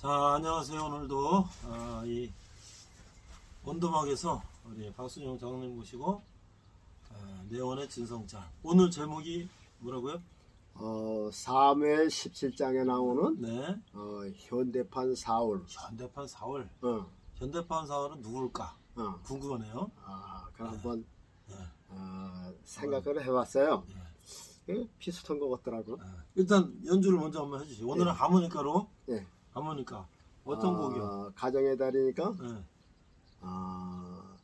자, 안녕하세요. 오늘도 아, 이 원도막에서 우리 박순영 장님 모시고 아, 내원의 진성장. 오늘 제목이 뭐라고요? 어, 3회 17장에 나오는 네, 어, 현대판 사울. 현대판 4월. 어, 현대판 4월은 누굴까? 어. 궁금하네요. 아, 그럼 한번 네. 어, 생각을 해봤어요. 네. 예, 비슷한 것 같더라고. 아, 일단 연주를 먼저 한번 해주시죠. 오늘은 네. 하모니카로. 네. 하모니카. 어떤 아, 곡이요? 가정의 달이니까 네. 아,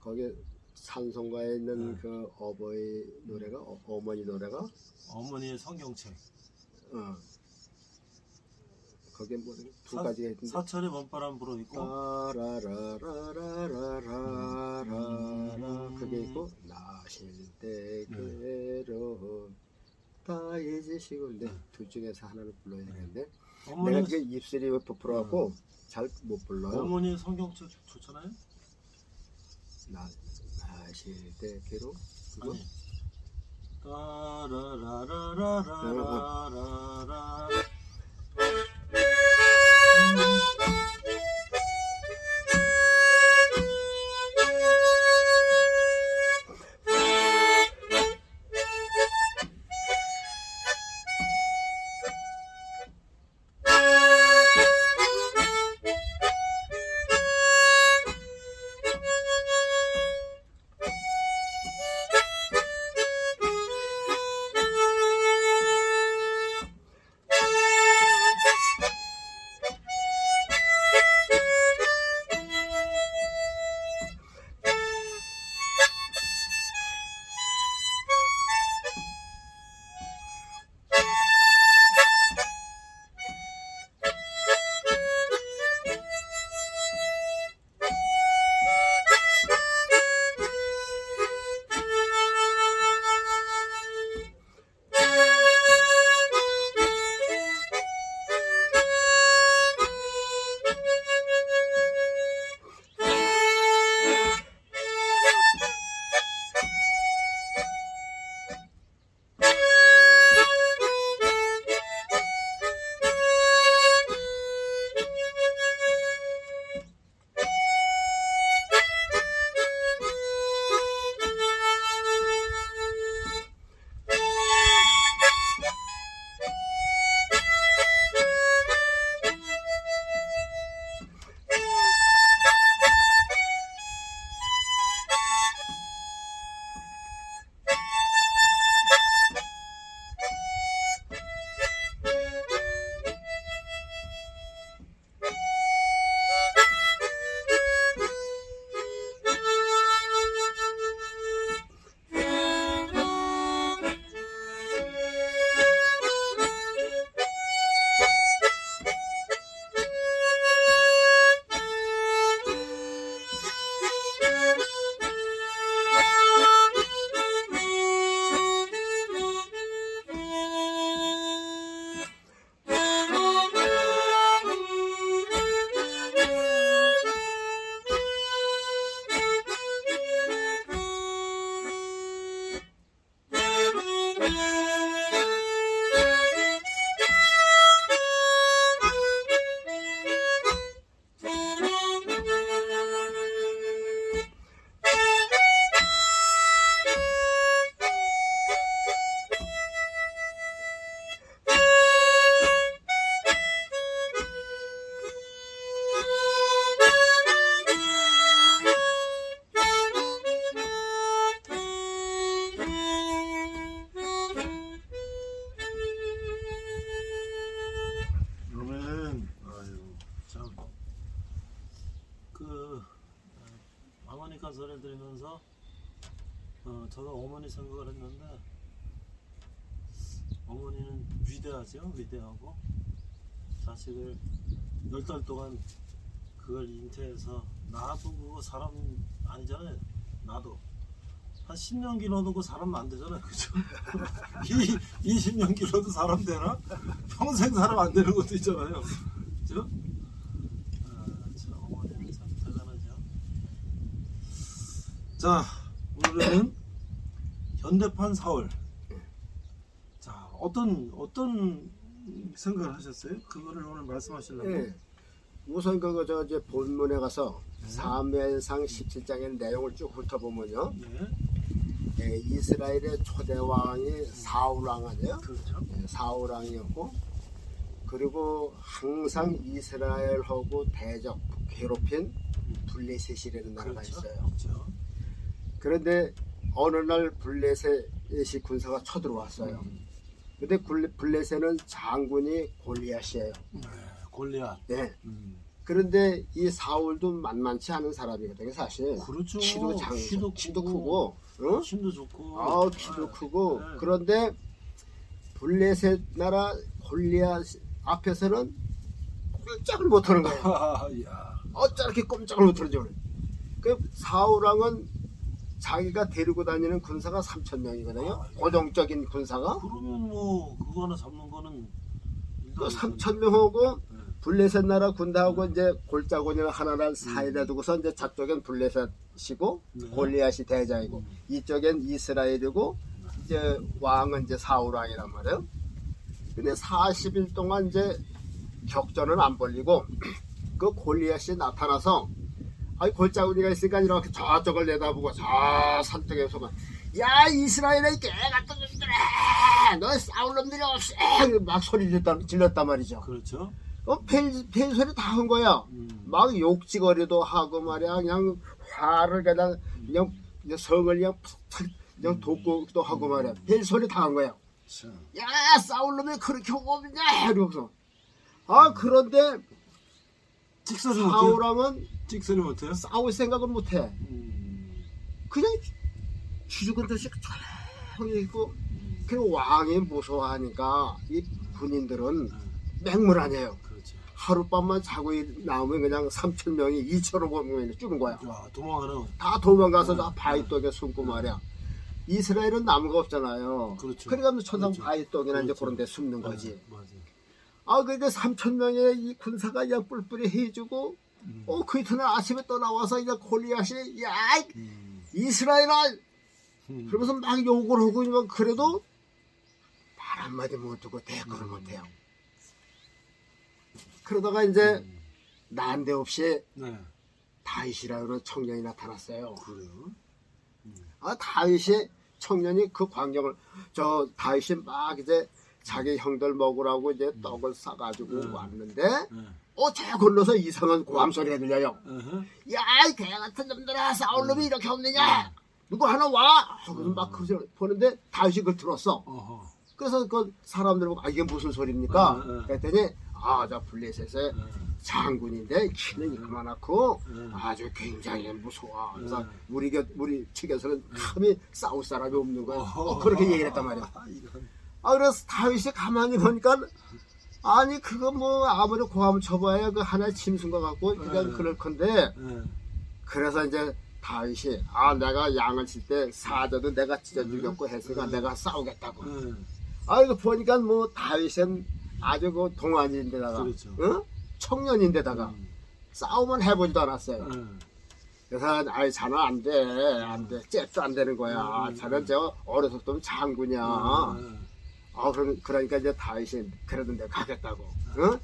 거기 산성가에 있는 네. 그 어버이 노래가 어, 어머니 노래가 어머니의 성경책. 어, 거기에 뭐두 사- 가지가 있는데 사철의 먼바람 불어 있고. 따라라라라라라라 그게 있고 나실 때 네. 괴로움 다 잊으시고 근데 둘 중에서 하나를 불러야 되는데 내가 어머니, 그게 입술이 부풀어갖고 잘 못 불러요 어머니의 성경책 좋잖아요. 나, 나실 때 괴로움 그거? 아니. 따라라라라라라라. 저도 어머니 생각을 했는데 어머니는 위대하죠 위대하고. 자식을 열 달 동안 그걸 잉태해서 나도 그거 사람 아니잖아요 나도. 한 10년 길어도 그 사람 안 되잖아요 그죠? 이 20년 길어도 사람 되나? 평생 사람 안 되는 것도 있잖아요 그죠? 아, 참 어머니는 참 대단하죠. 자 오늘은 현대판 사월 자 어떤 어떤 생각을 하셨어요? 그거를 오늘 말씀하시려고? 예. 우선 그거 저 이제 본문에 가서 네. 사무엘상 17장의 내용을 쭉 훑어보면요. 예, 예, 이스라엘의 초대 왕이 사울 왕 아니에요? 그렇죠. 예, 사울 왕이었고 그리고 항상 이스라엘하고 대적 괴롭힌 블레셋이라는 나라가 그렇죠. 있어요. 그렇죠. 그런데 어느 날 블레셋이 군사가 쳐들어왔어요. 음. 근데 블레- 블레셋은 장군이 골리앗이에요. 네, 골리앗. 네. 음. 그런데 이 사울도 만만치 않은 사람이거든요, 사실. 그렇죠. 키도 장, 키도, 키도 크고, 어? 힘도 좋고. 아, 키도 네. 크고. 네. 그런데 블레셋 나라 골리앗 앞에서는 꼼짝을 못하는 거예요. 야. 어쩌 이렇게 꼼짝을 못하는지 모르. 그 사울왕은 자기가 데리고 다니는 군사가 3천 명이거든요. 아, 예. 고정적인 군사가. 그러면 뭐 그거 하나 잡는 거는 그 일단 3천 명하고 네. 블레셋 나라 군대하고 이제 골짜기를 하나를 사이에 두고서 이제 저쪽엔 블레셋이고 네. 골리앗이 대장이고 음. 이쪽엔 이스라엘이고 이제 왕은 이제 사울 왕이란 말이에요. 근데 40일 동안 이제 격전은 안 벌리고 그 골리앗이 나타나서 아이 골짜기가 있으니까 이렇게 저쪽을 내다보고 저 산쪽에서만 야 이스라엘의 개 같은 놈들아 너 싸울 놈들이 없어 막 소리 질렀단, 질렀단 말이죠. 그렇죠. 어, 팬, 팬 소리 다 한 거야. 음. 막 욕지거리도 하고 말이야. 그냥 화를 그냥, 그냥, 그냥 성을 그냥 푹, 그냥 돋고도 하고 말이야. 별 소리 다 한 거야. 참. 야, 싸울 놈이 그렇게 없냐? 이러고서. 아, 그런데 못해요? 사우랑은 찍소리 못해요? 싸울 생각을 못 해. 음. 그냥 죽은 듯이 조용히 있고, 음. 그 왕이 무서워하니까 이 군인들은 네. 맹물 아니에요. 그렇죠. 하룻밤만 자고 나오면 그냥 3천 명이 2천을 보면 죽은 거야. 와 도망가는 다 도망가서 네. 다 바위 떡에 숨고 말이야. 이스라엘은 나무가 없잖아요. 그렇죠. 그러니까 천상 그렇죠. 바위 떡이나 이제 그렇죠. 그런 데 숨는 거지. 네, 맞아. 아, 그러니까 3천 명의 이 군사가 그냥 뿔뿔이 해주고, 음. 어, 그 이튿날 아침에 또 나와서 이제 골리앗이, 야, 음. 이스라엘아! 음. 그러면서 막 욕을 하고 있지만 그래도 말 한마디 못 듣고 대꾸를 음. 못 해요. 그러다가 이제 음. 난데없이 네. 다윗이라는 청년이 나타났어요. 그래요. 아, 다윗이 청년이 그 광경을 저 다윗이 막 이제 자기 형들 먹으라고 이제 떡을 싸가지고 음. 왔는데 네. 어저 건너서 이상한 고함 소리가 들려요. 어허. 야이 개 같은 놈들아 싸울 놈이 이렇게 없느냐? 누구 하나 와? 하고서 막 그저 보는데 다윗이 그걸 들었어. 어허. 그래서 그 사람들 보고 아 이게 무슨 소리입니까? 음, 음. 그랬더니 아저 블레셋의 네. 장군인데 키는 이만하고 음. 아주 굉장히 무서워. 그래서 음. 우리 곁 우리 측에서는 감히 싸울 사람이 없는 거야. 어, 그렇게 얘기를 했단 말이야. 아, 이런. 아 그래서 다윗이 가만히 보니까 아니 그거 뭐 아무리 고함을 쳐봐야 그 하나의 짐승 것 같고 그냥 음. 그럴 건데 네. 그래서 이제 다윗이 아 내가 양을 칠 때 사자도 내가 찢어 죽였고 했으니까 음. 내가 싸우겠다고. 네. 아 이거 보니까 뭐 다윗은 아주 그 동안인데다가 그렇죠. 어? 청년인데다가 음. 싸움은 해보지도 않았어요. 네. 그래서 아이 자는 안 돼, 안 돼, 잽도 안 되는 거야. 음. 자는 저 어려서 좀 장군이야. 네. 아 그러, 그러니까 이제 다윗이 그러던데 가겠다고. 응?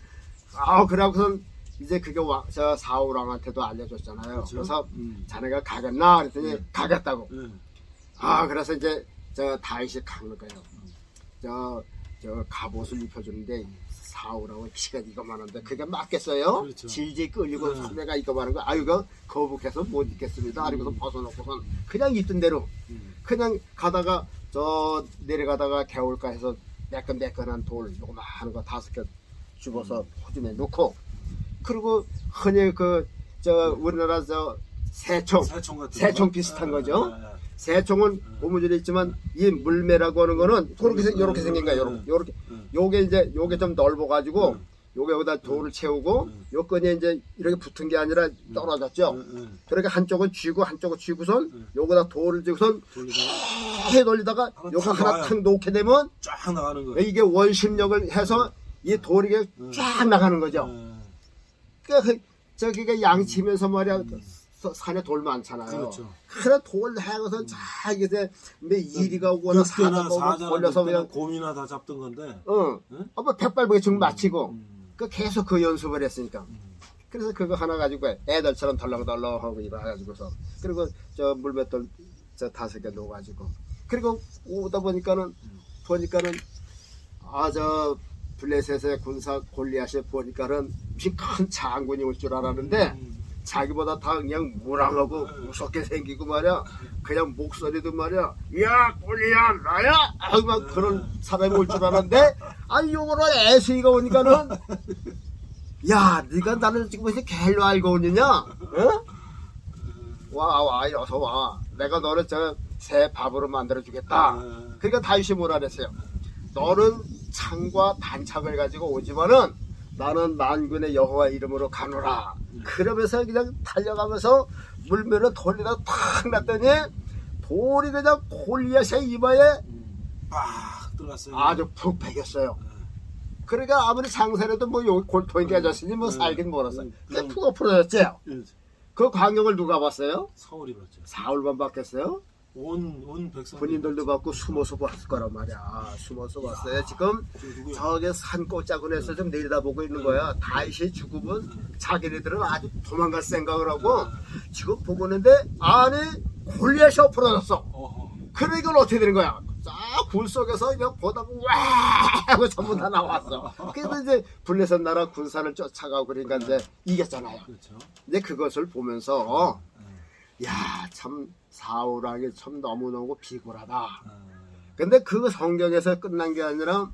아 그러고선 이제 그게 와, 저 사울 왕한테도 알려줬잖아요. 그렇죠. 그래서 음. 자네가 가겠나 그랬더니 네. 가겠다고. 네. 아 그래서 이제 저 다윗이 가는 거예요. 저, 저 갑옷을 입혀주는데 사울하고 키가 이거만한데 그게 맞겠어요? 그렇죠. 질질 끌리고 네. 소매가 이거만한 거 아유 이거 거북해서 못 입겠습니다. 그리고서 벗어놓고선 그냥 있던 대로 음. 그냥 가다가 저 내려가다가 개울가 해서 매끈매끈한 돌 요거만 거 다섯 개 집어서 호줌에 넣고 그리고 흔히 그 저 우리나라 저 새총 새총 새총 거? 비슷한 네, 거죠? 네, 네. 새총은 고무줄에 있지만 이 물매라고 하는 거는 요렇게 생긴 거야 요렇게 요렇게 음. 요게 이제 요게 좀 넓어 가지고 음. 요게 여기다 돌을 채우고 음. 요 끈이 이제 이렇게 붙은 게 아니라 떨어졌죠. 음, 음. 그러니까 한쪽은 쥐고 한쪽은 쥐고선 음. 요거다 돌을 쥐고선 해 돌리다가 하나 요거 탁 하나 나와요. 탁 놓게 되면 쫙 나가는 거예요. 이게 원심력을 해서 이 돌이 이게 음. 쫙 나가는 거죠. 네. 그러니까 그- 저기가 양치면서 말이야 서- 산에 돌 많잖아요. 그렇죠. 그래 돌 향해서 자 이게 뭐 이리가 오거나 늑대나 사자가 오고 사자나 걸려서 늑대나 그냥 곰이나 다 잡던 건데. 어, 응? 어, 뭐 백발백에 중 마치고 음, 그 계속 그 연습을 했으니까. 음. 그래서 그거 하나 가지고 애들처럼 덜렁덜렁 하고 이래 가지고서 그리고 저 물맷돌 저 다섯 개 놓아 가지고 그리고 오다 보니까는 보니까는 아 저 블레셋의 군사 골리앗에 보니까는 큰 장군이 올 줄 알았는데 음. 자기보다 다 그냥 무랑하고 무섭게 생기고 말이야. 그냥 목소리도 말이야. 야 골리앗 나야! 아막 그런 사람이 올 줄 알았는데 아니 요거는 애수이가 오니까는 야 네가 나를 지금 무슨 개로 알고 오느냐? 어? 와 와 어서 와. 내가 너를 저 새 밥으로 만들어 주겠다. 아, 그러니까 다윗이 뭐라 그랬어요? 너는 창과 단창을 가지고 오지만은 나는 만군의 여호와 이름으로 가노라 그러면서 그냥 달려가면서 물면을 돌리다 탁 났더니 돌이 그냥 골리앗의 이마에 음. 빡 들어갔어요. 아주 푹 베겼어요 그러니까 아무리 장사해도 뭐 여기 골통이 깨졌으니 뭐 음. 살긴 멀었어 음. 근데 푹 엎어졌지 예, 그 광경을 누가 봤어요? 서울이 봤죠. 사울만 봤겠어요? 온, 온 백성. 군인들도 봤고 숨어서 봤을 거란 말이야 숨어서 봤어요 지금? 저게 산골짜기에서 좀 내려다보고 있는 거야. 다윗이 죽으면 자기네들은 아주 도망갈 생각을 하고 지금 보고 있는데 안에 골리앗이 엎어졌어. 그래 이건 어떻게 되는 거야? 쫙굴 속에서 그냥 보다가 와 하고 전부 다 나왔어. 그래서 이제 블레셋 나라 군사를 쫓아가고 그러니까 이제 이겼잖아요. 그렇죠. 이제 그것을 보면서 예. 야참 사울왕이 참 너무너무 비굴하다. 아, 근데 그 성경에서 끝난 게 아니라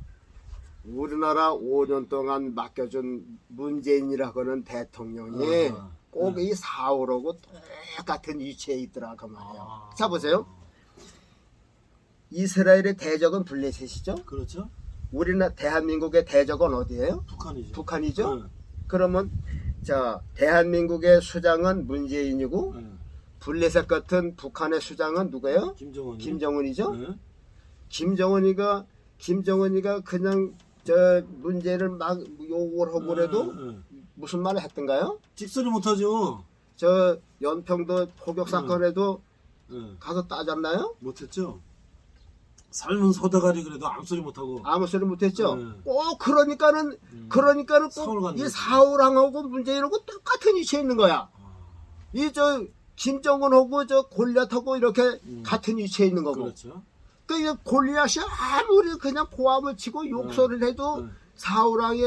우리나라 5년 동안 맡겨준 문재인이라고 하는 대통령이 아하. 꼭이 사울하고 똑같은 위치에 있더라 그 말이야. 아. 자 보세요. 이스라엘의 대적은 블레셋이죠. 그렇죠. 우리나 대한민국의 대적은 어디예요? 북한이죠. 북한이죠. 응, 그러면 자 대한민국의 수장은 문재인이고 응. 블레셋 같은 북한의 수장은 누구예요? 김정은. 김정은이죠. 응? 김정은이가 김정은이가 그냥 저 문제를 막 욕을 하고 그래도 응, 응. 무슨 말을 했던가요? 직설이 못하죠. 저 연평도 포격 사건에도 응. 가서 따졌나요? 못했죠. 삶은 소대가리 그래도 아무 소리 못하고. 아무 소리 못했죠. 네. 꼭 그러니까는 음. 그러니까는 서울 꼭 갔네. 이 사울왕하고 문재인하고 똑같은 위치에 있는 거야. 아, 이저 김정은하고 저 골리앗하고 이렇게 음. 같은 위치에 있는 거고. 그렇죠. 그 골리앗이 아무리 그냥 고함을 치고 욕설을 해도 응. 사울왕이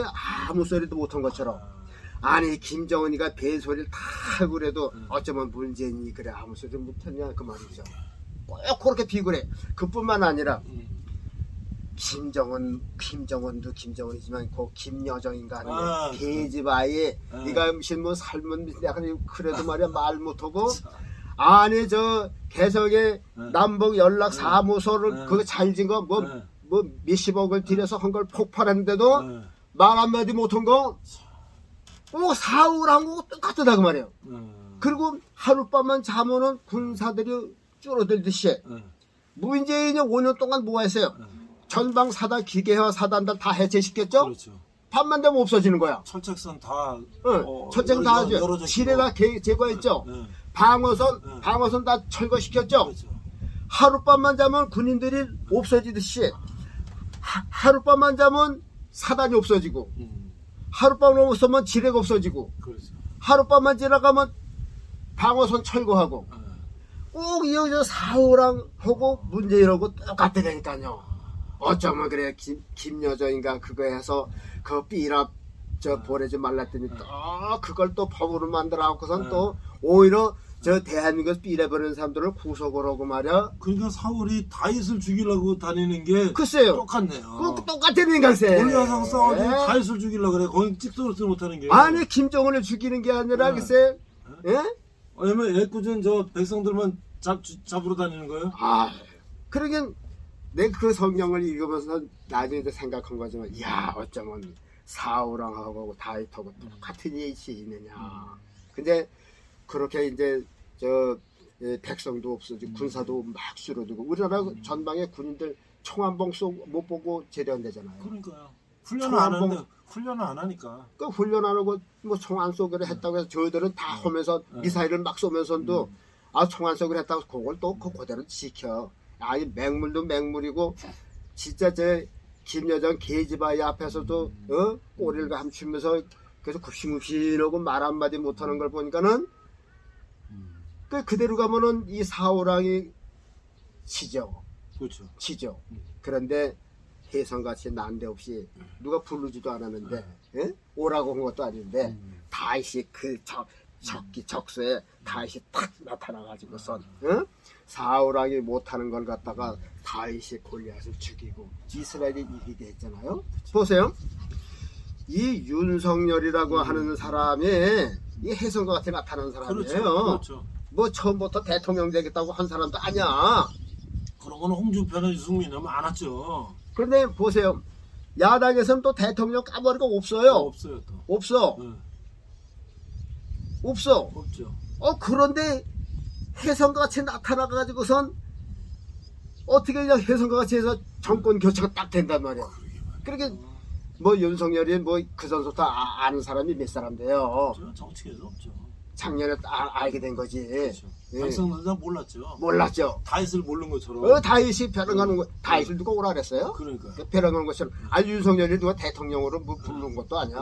아무 소리도 못한 것처럼. 아, 아니 김정은이가 배소리를 다 그래도 음. 어쩌면 문재인이 그래 아무 소리 못했냐 그 말이죠. 꼭 그렇게 비굴해. 그뿐만 아니라 음. 김정은 김정은도 김정은이지만 그 김여정인가 하는 아, 게 계집아이 아. 네가 뭐 삶은 약간 그래도 말이야 말 못하고 아니 저 개성의 네. 남북 연락 사무소를 네. 그거 잘진 거 뭐뭐 네. 몇십억을 들여서 한 걸 폭발했는데도 네. 말 한마디 못한 거, 꼭 사울하고 똑같다 그 말이에요. 네. 그리고 하룻밤만 자면은 군사들이 줄어들듯이 네. 문재인이 5년 동안 뭐 했어요? 네. 전방 사단 기계화 사단들 다 해체시켰죠? 그렇죠. 밤만 되면 없어지는 거야. 철책선 다 응, 어, 첫째는 다 열어- 하죠. 열어져 지뢰 다 개- 제거했죠. 네. 방어선, 네. 방어선 다 철거시켰죠. 그렇죠. 하룻밤만 자면 군인들이 없어지듯이 하, 하룻밤만 자면 사단이 없어지고 음. 하룻밤 넘어서면 지뢰가 없어지고 그렇죠. 하룻밤만 지나가면 방어선 철거하고 네. 꼭 이어져 사우랑 하고 문재인하고 똑같다니까요. 어쩌면 그래 김, 김여정인가 그거 해서 그 삐랍 저 보내지 말랐더니 또 그걸 또 법으로 만들어 갖고선 네. 또 오히려 저 대한민국 삐래버리는 사람들을 구속을 하고 말이야. 그러니까 사울이 다윗을 죽이려고 다니는 게 글쎄요. 똑같네요. 그 똑같은 인간세. 골리앗하고 예. 다윗을 죽이려고 그래. 거기 찍소리도 못하는 게. 아니 김정은을 죽이는 게 아니라 네. 글쎄. 예? 왜냐면 애꿎은 저 백성들만 잡, 주- 잡으러 다니는 거예요? 아, 그러긴 내가 그 성경을 읽으면서 나중에 생각한 거지만, 야 어쩌면 사우랑하고 다윗하고 똑같은 예시 있느냐. 근데 그렇게 이제 저 예, 백성도 없어지고 군사도 막 줄어들고 우리나라 전방에 군인들 총한방쏘못 보고 재련되잖아요. 그러니까요. 훈련을 안 총안봉- 하는데 훈련을 안 하니까 그 훈련 안 하고 뭐 총 안 쏘기를 했다고 해서 저희들은 다 하면서 네. 미사일을 막 쏘면서도 음. 아 총 안 쏘기를 했다고 그걸 또 그 그대로 지켜. 아니 맹물도 맹물이고 진짜 제 김여정 계집아이 앞에서도 어 꼬리를 감추면서 계속 굽신굽신하고 말 한마디 못하는 걸 보니까는 그 그대로 가면은 이 사오랑이 치죠. 그렇죠. 치죠. 음. 그런데 혜성같이 난데없이 누가 부르지도 않았는데 예? 오라고 한 것도 아닌데 음. 다시 그 적, 적기 적소에 다시 탁 나타나가지고선 응? 사우랑이 못하는 걸 갖다가 다시 골리앗을 죽이고 이스라엘이 이기게 했잖아요. 보세요. 이 윤석열이라고 하는 사람이 이 혜성과 같이 나타난 사람이에요. 그렇죠. 그렇죠. 뭐 처음부터 대통령 되겠다고 한 사람도 아니야. 그런 거는 홍준표나 유승민은 안 왔죠. 그런데 보세요. 야당에서는 또 대통령 까버리가 없어요. 없어요 또. 없어. 네, 없어. 없죠. 어 그런데 혜성과 같이 나타나가지고선 어떻게 그냥 혜성과 같이 해서 정권 교체가 딱 된단 말이야. 그렇게 뭐 윤석열이 뭐그다 아, 아는 사람이 몇 사람 돼요. 저 정치계에서 없죠. 작년에 아, 알게 된 거지. 그렇죠. 예. 박성준사 몰랐죠. 몰랐죠. 다이스를 모르는 것처럼. 어 다윗이 벼랑하는 거 다윗을 누가 오라 그랬어요? 그러니까. 그 벼랑하는 것처럼 아 윤석열이 누가 대통령으로 뭐 부르는 것도 아니야.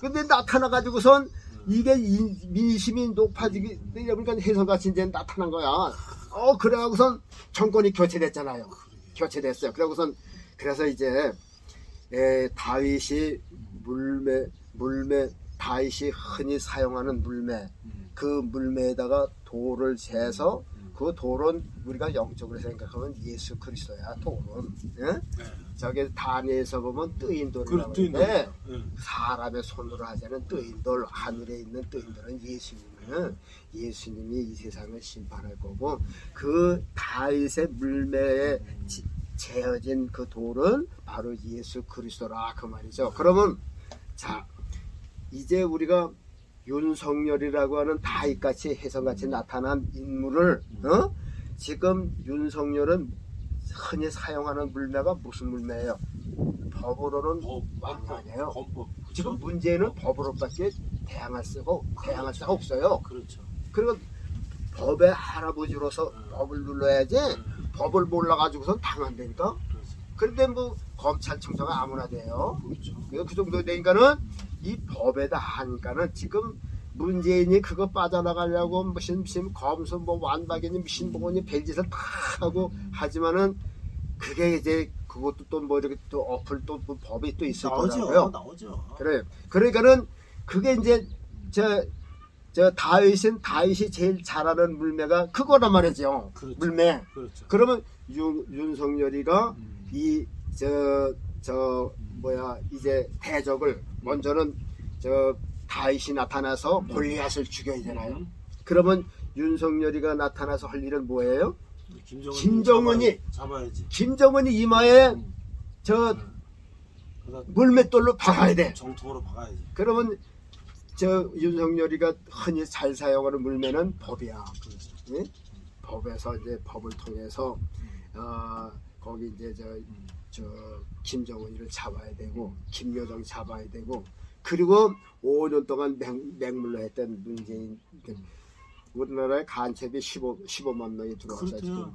근데 나타나가지고선 이게 인- 민심이 높아지기 그러니까 혜성같이 이제 나타난 거야. 어 그래가고선 정권이 교체됐잖아요. 교체됐어요. 그러고선 그래서 이제 에, 다윗이 물매 물매 다윗이 흔히 사용하는 물매 음. 그 물매에다가 돌을 재서 그 돌은 우리가 영적으로 생각하면 예수 그리스도야 돌은 예? 네. 저기 단에서 보면 뜨인 그래 돌이라고 또 있는 하는데 거죠. 예. 사람의 손으로 하자는 뜨인 돌 하늘에 있는 뜨인 돌은 예수님은 예수님이 이 세상을 심판할 거고 그 다윗의 물매에 지- 재어진 그 돌은 바로 예수 그리스도라 그 말이죠. 그러면 자 이제 우리가 윤석열이라고 하는 다윗같이 혜성같이 나타난 인물을 어? 지금 윤석열은 흔히 사용하는 물매가 무슨 물매예요? 법으로는 법, 왕관이에요. 지금 문제는 법으로밖에 대항할 수가 대항할 수가 없어요. 그렇죠. 그리고 법의 할아버지로서 법을 눌러야지 법을 몰라가지고선 당한다니까. 그렇죠. 그런데 뭐 검찰청장은 아무나 돼요. 그렇죠. 그그 정도 되니까는 이 법에다 하니까는 지금 문재인이 그거 빠져나가려고 무슨 무슨 검수 뭐 완박이니 무슨 뭐니 별짓을 다 하고 하지만은 그게 이제 그것도 또 뭐 이렇게 또 어플 또 뭐 법이 또 있을 나오죠. 거라고요. 나오죠. 그래. 그러니까는 그게 이제 저, 저 다윗은 다윗이 제일 잘하는 물매가 그거란 말이죠. 그렇죠. 물매. 그렇죠. 그러면 윤, 윤석열이가 음. 이저 저 뭐야 이제 대적을 먼저는 저 다윗이 나타나서 골리앗을 죽여야 되나요? 음. 그러면 윤석열이가 나타나서 할 일은 뭐예요? 김정은 김정은이- 잡아야, 지 김정은이 이마에 음. 저 물맷돌로 박아야 돼. 정통으로 박아야지. 그러면 저 윤석열이가 흔히 잘 사용하는 물매는 법이야. 예? 법에서 이제 법을 통해서 어, 거기 이제 저, 저 김정은이를 잡아야 되고 김여정 잡아야 되고 그리고 5년 동안 맹, 맹물로 했던 문재인 우리나라에 간첩이 15, 15만 명이 그렇대요. 지금